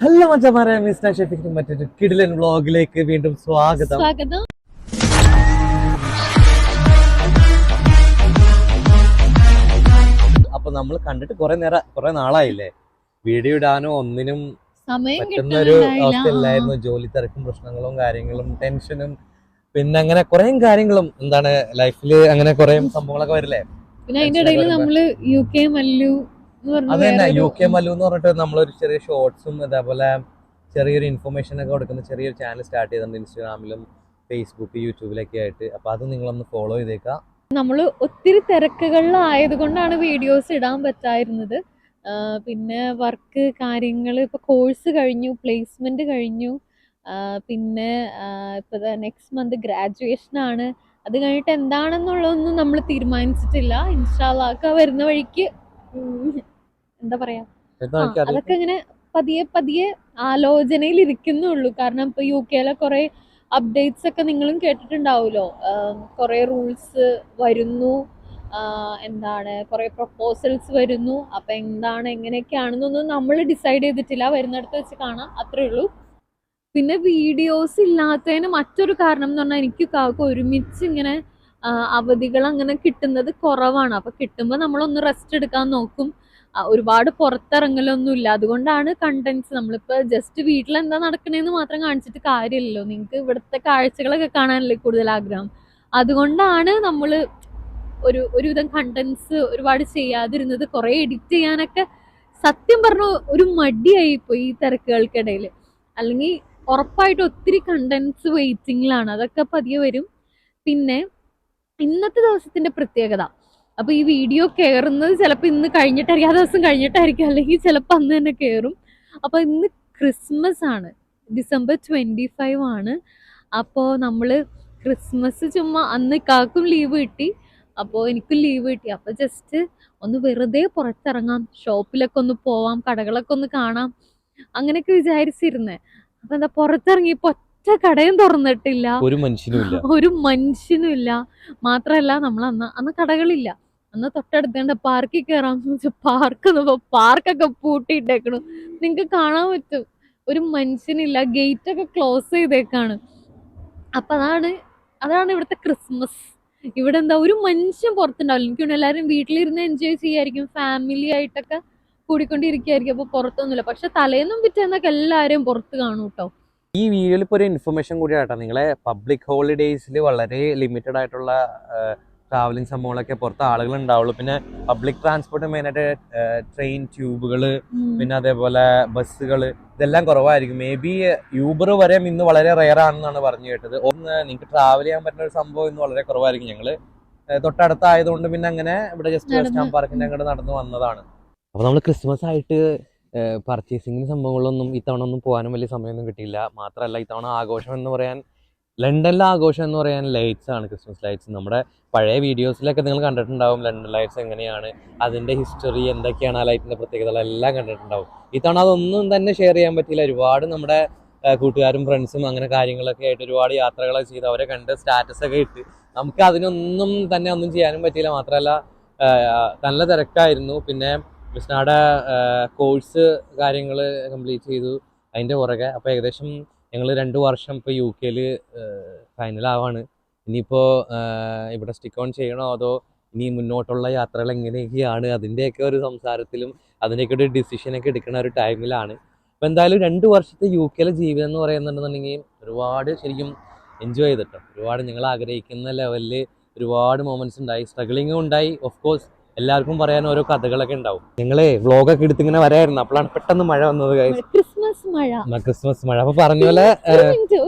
Hello മച്ചമാരെ mister ഷെഫിക്കിന് മറ്റൊരു കിടിലൻ വ്ളോഗിലേക്ക് വീണ്ടും സ്വാഗതം. സ്വാഗതം. അപ്പൊ നമ്മൾ കണ്ടിട്ട് കുറെ നേരം കുറെ നാളായില്ലേ? വീഡിയോ ഇടാനോ ഒന്നിനും പറ്റുന്നൊരു അവസ്ഥയില്ലായിരുന്നു ജോലി തിരക്കും പ്രശ്നങ്ങളും കാര്യങ്ങളും ടെൻഷനും പിന്നെ അങ്ങനെ കുറെ കാര്യങ്ങളും എന്താണ് ലൈഫിൽ അങ്ങനെ കുറെ സംഭവങ്ങളൊക്കെ വരില്ലേ? പിന്നെ അതിന്റെ ഇടയിൽ നമ്മൾ യു കെ മല്ലു എന്ന് പറഞ്ഞ അത് യു കെ മല്ലു എന്ന് പറഞ്ഞിട്ട് നമ്മളൊരു ചെറിയ ഷോർട്സും അതേപോലെ ചെറിയൊരു ഇൻഫർമേഷൻ ഒക്കെ കൊടുക്കുന്ന ചെറിയൊരു ചാനൽ സ്റ്റാർട്ട് ചെയ്തിട്ടുണ്ട് ഇൻസ്റ്റാഗ്രാമിലും ഫേസ്ബുക്ക് യൂട്യൂബിലൊക്കെ ആയിട്ട്. അപ്പൊ അത് നിങ്ങളൊന്ന് ഫോളോ ചെയ്തേക്കാം. നമ്മൾ ഒത്തിരി തിരക്കുകളിലായത് കൊണ്ടാണ് വീഡിയോസ് ഇടാൻ പറ്റായിരുന്നത്. പിന്നെ വർക്ക് കാര്യങ്ങൾ ഇപ്പൊ കോഴ്സ് കഴിഞ്ഞു പ്ലേസ്മെന്റ് കഴിഞ്ഞു. പിന്നെ ഇപ്പൊ നെക്സ്റ്റ് മന്ത് ഗ്രാജുവേഷൻ ആണ്. അത് കഴിഞ്ഞിട്ട് എന്താണെന്നുള്ളതൊന്നും നമ്മൾ തീരുമാനിച്ചിട്ടില്ല. ഇൻഷാല്ലാക്ക വരുന്ന വഴിക്ക്. എന്താ പറയാ? അതൊക്കെ ഇങ്ങനെ പതിയെ പതിയെ ആലോചനയിൽ ഇരിക്കുന്നുള്ളൂ കാരണം ഇപ്പൊ യു കെയിലെ കുറെ അപ്ഡേറ്റ്സ് ഒക്കെ നിങ്ങളും കേട്ടിട്ടുണ്ടാവുമല്ലോ കുറെ റൂൾസ് വരുന്നു. എന്താണ് കുറെ പ്രപ്പോസൽസ് വരുന്നു. അപ്പൊ എന്താണ് എങ്ങനെയൊക്കെയാണെന്നൊന്നും നമ്മൾ ഡിസൈഡ് ചെയ്തിട്ടില്ല. വരുന്നിടത്ത് വെച്ച് കാണാം. അത്രേ ഉള്ളൂ. പിന്നെ വീഡിയോസ് ഇല്ലാത്തതിന് മറ്റൊരു കാരണം എന്ന് പറഞ്ഞാൽ എനിക്ക് കാക്ക് ഒരുമിച്ച് ഇങ്ങനെ അവധികൾ അങ്ങനെ കിട്ടുന്നത് കുറവാണ്. അപ്പൊ കിട്ടുമ്പോൾ നമ്മളൊന്ന് റെസ്റ്റ് എടുക്കാൻ നോക്കും. ഒരുപാട് പുറത്തിറങ്ങലൊന്നും ഇല്ല അതുകൊണ്ടാണ് കണ്ടന്റ്സ് നമ്മളിപ്പോ ജസ്റ്റ് വീട്ടിൽ എന്താ നടക്കണേന്ന് മാത്രം കാണിച്ചിട്ട് കാര്യമില്ലല്ലോ. നിങ്ങൾക്ക് ഇവിടുത്തെ കാഴ്ചകളൊക്കെ കാണാനല്ലേ കൂടുതൽ ആഗ്രഹം. അതുകൊണ്ടാണ് നമ്മൾ ഒരു ഒരുവിധം കണ്ടന്റ്സ് ഒരുപാട് ചെയ്യാതിരുന്നത്. കുറെ എഡിറ്റ് ചെയ്യാനൊക്കെ സത്യം പറഞ്ഞ ഒരു മടിയായി പോയി ഈ തിരക്കുകൾക്കിടയിൽ. അല്ലെങ്കിൽ ഉറപ്പായിട്ട് ഒത്തിരി കണ്ടന്റ്സ് വെയിറ്റിംഗിലാണ് അതൊക്കെ പതിയെ വരും. പിന്നെ ഇന്നത്തെ ദിവസത്തിന്റെ പ്രത്യേകത. അപ്പൊ ഈ വീഡിയോ കയറുന്നത് ചിലപ്പോൾ ഇന്ന് കഴിഞ്ഞിട്ടായിരിക്കും ആ ദിവസം കഴിഞ്ഞിട്ടായിരിക്കും അല്ലെങ്കിൽ ചിലപ്പോൾ അന്ന് തന്നെ കയറും അപ്പൊ ഇന്ന് ക്രിസ്മസ് ആണ് ഡിസംബർ ട്വന്റി ഫൈവ് ആണ്. അപ്പോൾ നമ്മൾ ക്രിസ്മസ് ചുമ്മാ അന്ന് കാക്കും ലീവ് കിട്ടി അപ്പോൾ എനിക്കും ലീവ് കിട്ടി. അപ്പോൾ ജസ്റ്റ് ഒന്ന് വെറുതെ പുറത്തിറങ്ങാം ഷോപ്പിലൊക്കെ ഒന്ന് പോവാം കടകളൊക്കെ ഒന്ന് കാണാം അങ്ങനെയൊക്കെ വിചാരിച്ചിരുന്നേ. അപ്പൊ എന്താ പുറത്തിറങ്ങിയപ്പോ ഒറ്റ കടയും തുറന്നിട്ടില്ല. ഒരു മനുഷ്യനും ഒരു മനുഷ്യനും ഇല്ല മാത്രല്ല നമ്മൾ അന്ന് അന്ന് കടകളില്ല. അന്ന് തൊട്ടടുത്തേണ്ട പാർക്കിൽ വെച്ചാൽ പാർക്ക് പാർക്കൊക്കെ പൂട്ടിയിട്ടേക്കണു. നിങ്ങൾക്ക് കാണാൻ പറ്റും. ഒരു മനുഷ്യനില്ല ഗേറ്റ് ഒക്കെ ക്ലോസ് ചെയ്തേക്കാണ്. അപ്പൊ അതാണ് അതാണ് ഇവിടുത്തെ ക്രിസ്മസ് ഇവിടെ എന്താ ഒരു മനുഷ്യൻ പുറത്തുണ്ടാവില്ല. എനിക്ക് എല്ലാവരും വീട്ടിലിരുന്ന് എൻജോയ് ചെയ്യായിരിക്കും. ഫാമിലി ആയിട്ടൊക്കെ കൂടിക്കൊണ്ടിരിക്കുകയായിരിക്കും അപ്പോൾ പുറത്തൊന്നുമില്ല. പക്ഷെ തലേന്നും പിറ്റേന്നൊക്കെ എല്ലാവരും പുറത്ത് കാണും കേട്ടോ. ഈ വീഡിയോയിൽ ഇപ്പോൾ ഒരു ഇൻഫർമേഷൻ കൂടി ആട്ടോ. നിങ്ങളെ പബ്ലിക് ഹോളിഡേയ്സിൽ വളരെ ലിമിറ്റഡ് ആയിട്ടുള്ള ട്രാവലിംഗ് സംഭവങ്ങളൊക്കെ പുറത്ത് ആളുകൾ ഉണ്ടാവുള്ളൂ പിന്നെ പബ്ലിക് ട്രാൻസ്പോർട്ട് മെയിനായിട്ട് ട്രെയിൻ ട്യൂബുകൾ പിന്നെ അതേപോലെ ബസ്സുകൾ ഇതെല്ലാം കുറവായിരിക്കും. മേ ബി യൂബർ വരെ ഇന്ന് വളരെ റെയർ ആണെന്നാണ് പറഞ്ഞു കേട്ടത്. ഒന്ന് നിങ്ങൾക്ക് ട്രാവൽ ചെയ്യാൻ പറ്റുന്ന ഒരു സംഭവം ഇന്ന് വളരെ കുറവായിരിക്കും. ഞങ്ങൾ തൊട്ടടുത്തായതുകൊണ്ട് പിന്നെ അങ്ങനെ ഇവിടെ ജസ്റ്റ് നടന്ന്. പാർക്കിന്റെ പാർക്കിന്റെ അങ്ങോട്ട് നടന്നു വന്നതാണ്. അപ്പോൾ നമ്മൾ ക്രിസ്മസ് ആയിട്ട് പർച്ചേസിംഗിന് സംഭവങ്ങളൊന്നും ഇത്തവണ ഒന്നും പോകാനും വലിയ സമയമൊന്നും കിട്ടിയില്ല. മാത്രമല്ല ഇത്തവണ ആഘോഷം എന്ന് പറയാൻ ലണ്ടനിലെ ആഘോഷം എന്ന് പറയാൻ ലൈറ്റ്സ് ആണ് ക്രിസ്മസ് ലൈറ്റ്സ് നമ്മുടെ പഴയ വീഡിയോസിലൊക്കെ നിങ്ങൾ കണ്ടിട്ടുണ്ടാവും ലണ്ടൻ ലൈറ്റ്സ് എങ്ങനെയാണ് അതിന്റെ ഹിസ്റ്ററി എന്തൊക്കെയാണ് ആ ലൈറ്റിന്റെ പ്രത്യേകതകൾ എല്ലാം കണ്ടിട്ടുണ്ടാവും. ഇത്തവണ അതൊന്നും തന്നെ ഷെയർ ചെയ്യാൻ പറ്റിയില്ല. ഒരുപാട് നമ്മുടെ കൂട്ടുകാരും ഫ്രണ്ട്സും അങ്ങനെ കാര്യങ്ങളൊക്കെ ആയിട്ട് ഒരുപാട് യാത്രകളൊക്കെ ചെയ്ത്. അവരെ കണ്ട് സ്റ്റാറ്റസ് ഒക്കെ ഇട്ട് നമുക്ക് അതിനൊന്നും തന്നെ ഒന്നും ചെയ്യാനും പറ്റിയില്ല. മാത്രമല്ല നല്ല തിരക്കായിരുന്നു. പിന്നെ കൃഷ്ണയുടെ കോഴ്സ് കാര്യങ്ങൾ കംപ്ലീറ്റ് ചെയ്തു. അതിന്റെ പുറകെ. അപ്പോൾ ഏകദേശം ഞങ്ങൾ രണ്ട് വർഷം ഇപ്പോൾ യു കെയിൽ ഫൈനലാവാണ്. ഇനിയിപ്പോൾ ഇവിടെ സ്റ്റിക്ക് ഓൺ ചെയ്യണോ അതോ ഇനി മുന്നോട്ടുള്ള യാത്രകൾ എങ്ങനെയൊക്കെയാണ് അതിന്റെയൊക്കെ ഒരു സംസാരത്തിലും അതിന്റെയൊക്കെ ഒരു ഡിസിഷനൊക്കെ എടുക്കുന്ന ഒരു ടൈമിലാണ് അപ്പോൾ എന്തായാലും രണ്ട് വർഷത്തെ യു കെയിലെ ജീവിതം എന്ന് പറയുന്നുണ്ടെന്നുണ്ടെങ്കിൽ ഒരുപാട് ശരിക്കും എൻജോയ് ചെയ്തിട്ടോ. ഒരുപാട് ഞങ്ങൾ ആഗ്രഹിക്കുന്ന ലെവലിൽ ഒരുപാട് മൊമെന്റ്സ് ഉണ്ടായി. സ്ട്രഗിളിങ്ങും ഉണ്ടായി. ഓഫ് കോഴ്സ് എല്ലാവർക്കും പറയാൻ ഓരോ കഥകളൊക്കെ ഉണ്ടാവും. ഞങ്ങളെ വ്ളോഗൊക്കെ എടുത്തിങ്ങനെ വരായിരുന്നു. അപ്പോഴാണ് പെട്ടെന്ന് മഴ വന്നത്. ക്രിസ്മസ് മഴ ക്രിസ്മസ് മഴ അപ്പൊ പറഞ്ഞ പോലെ ഒരു.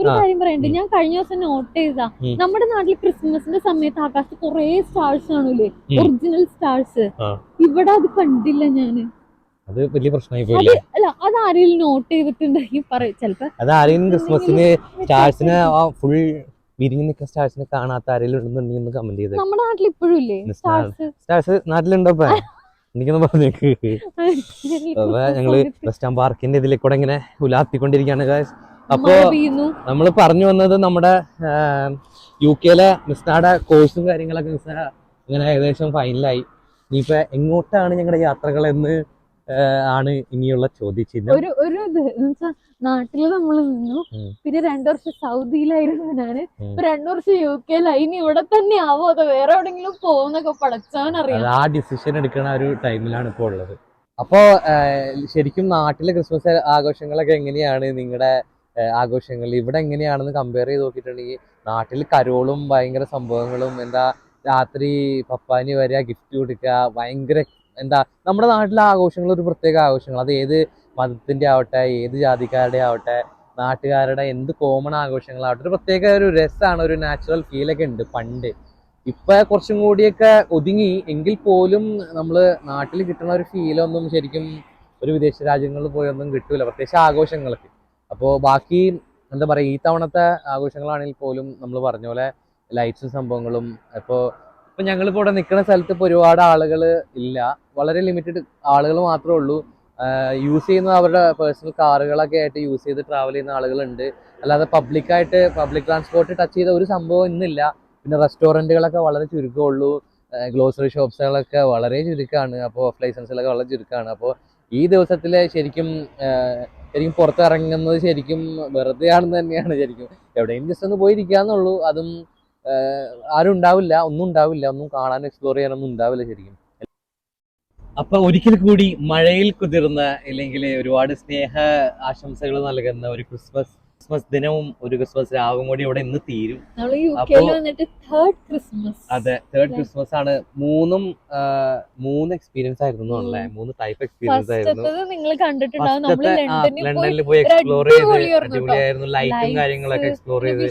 കാര്യം പറയണ്ട്. ഞാൻ കഴിഞ്ഞ ദിവസം നോട്ട് ചെയ്താ. നമ്മുടെ നാട്ടിൽ ക്രിസ്മസിന്റെ സമയത്ത് ആകാശത്ത് കുറെ സ്റ്റാർസ് കാണൂലേ. Original stars. ഇവിടെ അത് കണ്ടില്ല ഞാൻ അത് വലിയ പ്രശ്നമായി പോയില്ലേ അല്ല അത് ആരെങ്കിലും നോട്ട് ചെയ്തിട്ടുണ്ടെങ്കിൽ പറയും ചിലപ്പോ അത് ആരെങ്കിലും ക്രിസ്മസിന് സ്റ്റാർസിനെ ഫുൾ വിരിഞ്ഞു നിൽക്കുന്ന സ്റ്റാർസിനെ കാണാത്ത ആരെങ്കിലും ഉണ്ടെന്നുണ്ടെങ്കിൽ ഒന്ന് കമന്റ് ചെയ്ത് നമ്മുടെ നാട്ടിൽ ഇപ്പോഴും ഇല്ലേ. സ്റ്റാർസ് സ്റ്റാർസ് നാട്ടിലുണ്ടോ എനിക്കൊന്ന് പറഞ്ഞേക്ക് അപ്പൊ ഞങ്ങൾ വെസ്റ്റാം പാർക്കിന്റെ ഇതിൽ കൂടെ ഇങ്ങനെ ഉലാത്തിക്കൊണ്ടിരിക്കുകയാണ് ഗായ്സ് അപ്പോ നമ്മൾ പറഞ്ഞു വന്നത് നമ്മുടെ യു കെയിലെ മിസ്നാടെ കോഴ്സും കാര്യങ്ങളൊക്കെ മിസ്ന ഇങ്ങനെ ഏകദേശം ഫൈനലായി ഇനിയിപ്പോ എങ്ങോട്ടാണ് ഞങ്ങളുടെ യാത്രകൾ എന്ന് ആണ് ഇനിയുള്ള ചോദ്യചിഹ്നം. ഒരു ഒരു നാട്ടിൽ നമ്മൾ നിന്നു. പിന്നെ രണ്ടു വർഷം സൗദിയിലായിരുന്നു ഞാൻ രണ്ടു വർഷം യു കെയിലായി ഇനി ഇവിടെ തന്നെ ആവോ? അതോ വേറെ എവിടെങ്കിലും പോകുന്നൊക്കെ പഠിച്ചവനറിയാം അറിയാം. ആ ഡിസിഷൻ എടുക്കുന്ന ഒരു ടൈമിലാണ് ഇപ്പോൾ ഉള്ളത്. അപ്പോ ശരിക്കും നാട്ടിലെ ക്രിസ്മസ് ആഘോഷങ്ങളൊക്കെ എങ്ങനെയാണ്? നിങ്ങളുടെ ആഘോഷങ്ങൾ ഇവിടെ എങ്ങനെയാണെന്ന് കമ്പയർ ചെയ്ത് നോക്കിയിട്ടുണ്ടെങ്കിൽ നാട്ടിൽ കരോളും ഭയങ്കര സംഭവങ്ങളും എന്താ രാത്രി പപ്പാനി വരിക ഗിഫ്റ്റ് കൊടുക്കുക ഭയങ്കര എന്താ നമ്മുടെ നാട്ടിലെ ആഘോഷങ്ങൾ ഒരു പ്രത്യേക ആഘോഷങ്ങൾ. അത് ഏത് മതത്തിന്റെ ആവട്ടെ ഏത് ജാതിക്കാരുടെ ആവട്ടെ നാട്ടുകാരുടെ എന്ത് കോമൺ ആഘോഷങ്ങളാവട്ടെ ഒരു പ്രത്യേക ഒരു രസമാണ് ഒരു നാച്ചുറൽ ഫീലൊക്കെ ഉണ്ട് പണ്ട്. ഇപ്പൊ കുറച്ചും കൂടിയൊക്കെ ഒതുങ്ങി എങ്കിൽ പോലും നമ്മൾ നാട്ടിൽ കിട്ടുന്ന ഒരു ഫീലൊന്നും ശരിക്കും ഒരു വിദേശ രാജ്യങ്ങളിൽ പോയൊന്നും കിട്ടൂല. പ്രത്യേകിച്ച് ആഘോഷങ്ങൾക്ക്. അപ്പോൾ ബാക്കി എന്താ പറയുക ഈ തവണത്തെ ആഘോഷങ്ങളാണെങ്കിൽ പോലും നമ്മൾ പറഞ്ഞ പോലെ ലൈറ്റ്സും സംഭവങ്ങളും ഇപ്പോൾ ഇപ്പം ഞങ്ങളിപ്പോൾ ഇവിടെ നിൽക്കുന്ന സ്ഥലത്ത് ഇപ്പോൾ ഒരുപാട് ആളുകൾ ഇല്ല. വളരെ ലിമിറ്റഡ് ആളുകൾ മാത്രമേ ഉള്ളൂ. യൂസ് ചെയ്യുന്ന അവരുടെ പേഴ്സണൽ കാറുകളൊക്കെ ആയിട്ട് യൂസ് ചെയ്ത് ട്രാവൽ ചെയ്യുന്ന ആളുകളുണ്ട്. അല്ലാതെ പബ്ലിക്കായിട്ട് പബ്ലിക് ട്രാൻസ്പോർട്ട് ടച്ച് ചെയ്ത ഒരു സംഭവം ഇന്നില്ല. പിന്നെ റെസ്റ്റോറന്റുകളൊക്കെ വളരെ ചുരുക്കമുള്ളൂ ഗ്ലോസറി ഷോപ്സുകളൊക്കെ വളരെ ചുരുക്കമാണ് അപ്പോൾ ഓഫ് ലൈസൻസുകളൊക്കെ വളരെ ചുരുക്കമാണ് അപ്പോൾ ഈ ദിവസത്തിൽ ശരിക്കും ശരിക്കും പുറത്തിറങ്ങുന്നത് ശരിക്കും വെറുതെയാണെന്ന് തന്നെയാണ് ശരിക്കും. എവിടെയും ജസ്റ്റ് ഒന്ന് പോയിരിക്കാന്നുള്ളൂ. അതും ആരും ഉണ്ടാവില്ല ഒന്നും ഉണ്ടാവില്ല ഒന്നും കാണാനും എക്സ്പ്ലോർ ചെയ്യാനൊന്നും ഉണ്ടാവില്ല ശരിക്കും. അപ്പൊ ഒരിക്കൽ കൂടി മഴയിൽ കുതിർന്ന അല്ലെങ്കിൽ ഒരുപാട് സ്നേഹ ആശംസകൾ നൽകുന്ന ഒരു ക്രിസ്മസ് ക്രിസ്മസ് ദിനവും ഒരു ക്രിസ്മസ് രാവും കൂടി ഇവിടെ ഇന്ന് തീരും. അതെ തേർഡ് ക്രിസ്മസ് ആണ്. മൂന്നും മൂന്ന് എക്സ്പീരിയൻസ് ആയിരുന്നു അല്ലേ? മൂന്ന് ടൈപ്പ് എക്സ്പീരിയൻസ് ആയിരുന്നു. ലണ്ടനിൽ പോയി എക്സ്പ്ലോർ ചെയ്ത് അടിപൊളിയായിരുന്നു. ലൈറ്റും കാര്യങ്ങളൊക്കെ എക്സ്പ്ലോർ ചെയ്ത്.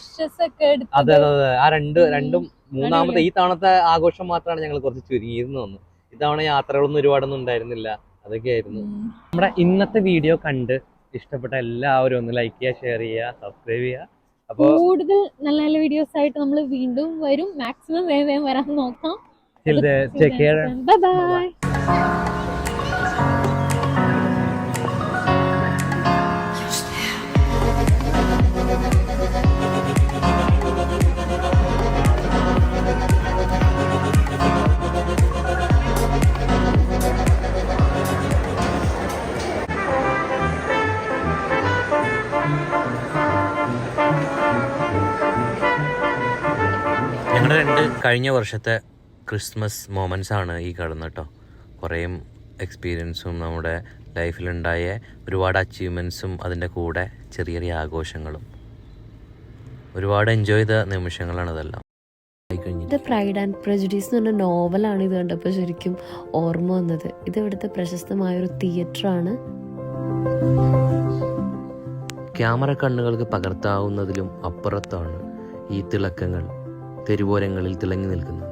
അതെ അതെ അതെ. ആ രണ്ട് രണ്ടും മൂന്നാമത്തെ ഈ തവണത്തെ ആഘോഷം മാത്രമാണ് ഞങ്ങൾ കുറച്ച് ചുരുങ്ങിയിരുന്നു തോന്നുന്നു. ഇത്തവണ യാത്രകളൊന്നും ഒരുപാടൊന്നും ഉണ്ടായിരുന്നില്ല. അതൊക്കെയായിരുന്നു. ആയിരുന്നു നമ്മുടെ ഇന്നത്തെ വീഡിയോ കണ്ട് ഇഷ്ടപ്പെട്ട എല്ലാവരും ഒന്ന് ലൈക്ക് ചെയ്യുക ഷെയർ ചെയ്യുക സബ്സ്ക്രൈബ് ചെയ്യുക. കൂടുതൽ നല്ല നല്ല വീഡിയോസ് ആയിട്ട് നമ്മൾ വീണ്ടും വരും. മാക്സിമം വേഗം വേഗം വരാൻ നോക്കാം. ചെക്ക് ചെയ്യാം ബൈ ബൈ കഴിഞ്ഞ വർഷത്തെ ക്രിസ്മസ് മൊമെന്റ്സ് ആണ് ഈ കാണുന്നത് കേട്ടോ. കുറേയും എക്സ്പീരിയൻസും നമ്മുടെ ലൈഫിലുണ്ടായ ഒരുപാട് അച്ചീവ്മെന്റ്സും അതിന്റെ കൂടെ ചെറിയ ചെറിയ ആഘോഷങ്ങളും. ഒരുപാട് എൻജോയ് ചെയ്ത നിമിഷങ്ങളാണ് ഇതെല്ലാം. ഇത് പ്രൈഡ് ആൻഡ് പ്രജുഡീസ് എന്ന് പറഞ്ഞ നോവലാണ് ഇത് കണ്ടപ്പോൾ ശരിക്കും ഓർമ്മ വന്നത്. ഇത് ഇവിടുത്തെ പ്രശസ്തമായ ഒരു തിയേറ്ററാണ് ക്യാമറ കണ്ണുകൾക്ക് പകർത്താവുന്നതിലും അപ്പുറത്താണ് ഈ തിളക്കങ്ങൾ. തെരുവോരങ്ങളിൽ തിളങ്ങി നിൽക്കുന്നത്